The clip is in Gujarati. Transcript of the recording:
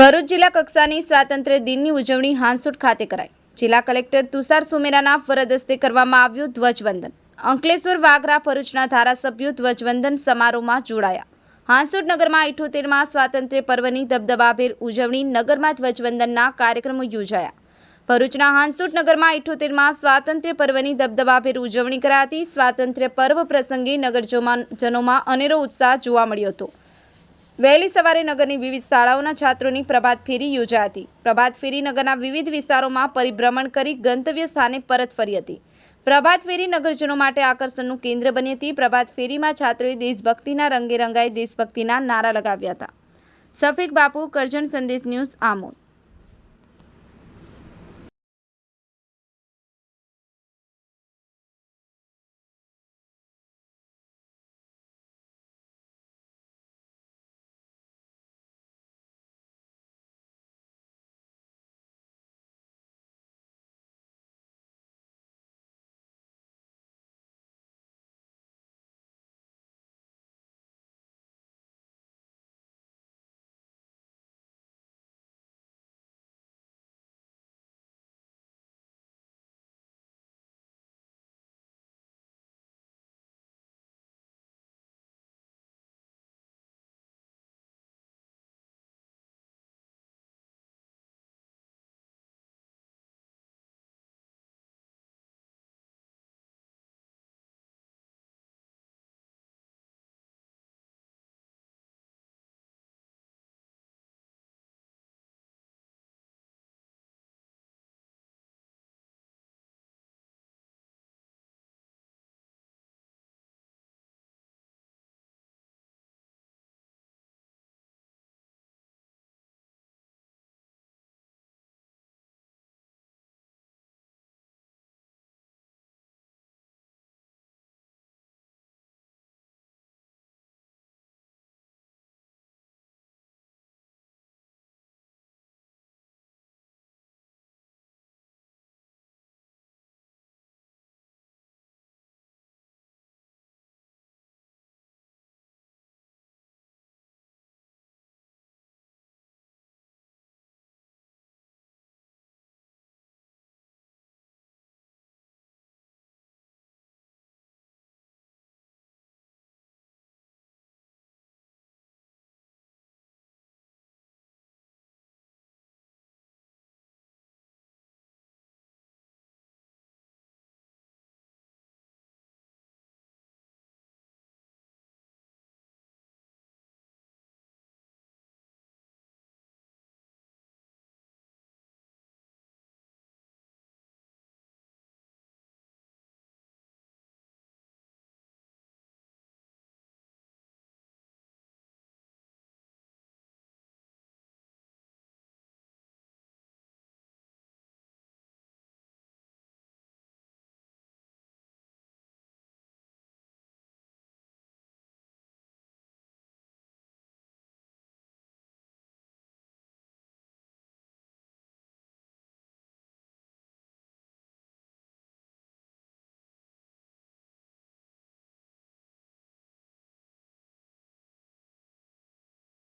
ભરૂચ જિલ્લા કક્ષાની સ્વાતંત્ર્ય દિનની ઉજવણી હાંસુટ ખાતે કરાઈ. જિલ્લા કલેક્ટર તુષાર સુમેરાના ફરજ હસ્તે કરવામાં આવ્યું ધ્વજવંદન. અંકલેશ્વર વાગરા ભરૂચના ધારાસભ્યો ધ્વજવંદન સમારોહમાં જોડાયા. હાંસુટ નગરમાં ઇઠોતેરમાં સ્વાતંત્ર્ય પર્વની દબદબાભેર ઉજવણી નગરમાં ધ્વજવંદનના કાર્યક્રમો યોજાયા. ભરૂચના હાંસુટ નગરમાં ઇઠોતેરમાં સ્વાતંત્ર્ય પર્વની દબદબાભેર ઉજવણી કરાતી સ્વાતંત્ર્ય પર્વ પ્રસંગે નગરજનોમાં જનોમાં અનેરો ઉત્સાહ જોવા મળ્યો હતો. વહેલી સવારે નગરની વિવિધ શાળાઓના છાત્રોની પ્રભાત ફેરી યોજાઈ હતી. પ્રભાત ફેરી નગરના વિવિધ વિસ્તારોમાં પરિભ્રમણ કરી ગંતવ્ય સ્થાને પરત ફરી હતી. પ્રભાત ફેરી નગરજનો માટે આકર્ષણનું કેન્દ્ર બની હતી. પ્રભાત ફેરીમાં છાત્રોએ દેશભક્તિના રંગે રંગાઈ દેશભક્તિના નારા લગાવ્યા હતા. સફીક બાપુ, કરજણ સંદેશ ન્યૂઝ આમોદ.